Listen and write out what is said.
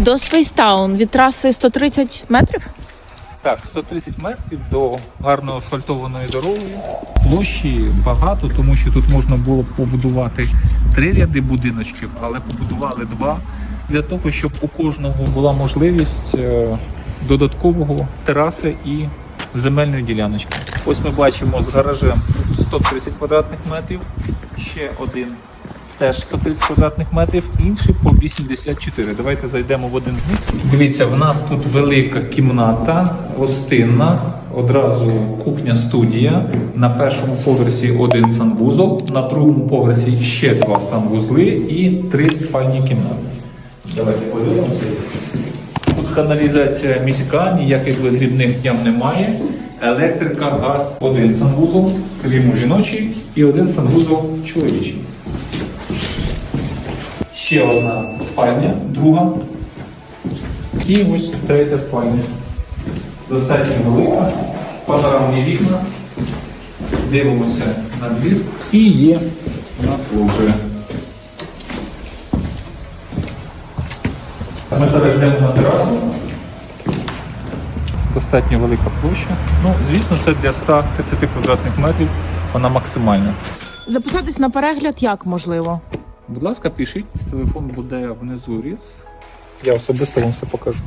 До Спейстаун від траси 130 метрів. Так, 130 метрів до гарно асфальтованої дороги. Площі багато, тому що тут можна було побудувати три ряди будиночків, але побудували два для того, щоб у кожного була можливість е, додаткового тераси і земельної діляночки. Ось ми бачимо з гаражем 130 квадратних метрів, ще один теж 130 квадратних метрів, інший по 84. Давайте зайдемо в один з них. Дивіться, в нас тут велика кімната, гостинна, одразу кухня-студія. На першому поверсі один санвузол, на другому поверсі ще два санвузли і три спальні кімнати. Давайте подивимося. Тут каналізація міська, ніяких вигрібних ям немає. Електрика, газ, один санвузол, крім жіночий, і один санвузол чоловічий. Ще одна спальня, друга. І ось третя спальня. Достатньо велика, панорамні вікна. Дивимося на двір. І є у нас лоджія. Ми зараз йдемо на терасу. Достатньо велика площа. Ну, звісно, це для 130 квадратних метрів. Вона максимальна. Записатись на перегляд як можливо? Будь ласка, пишіть, телефон буде внизу різ. Я особисто вам все покажу.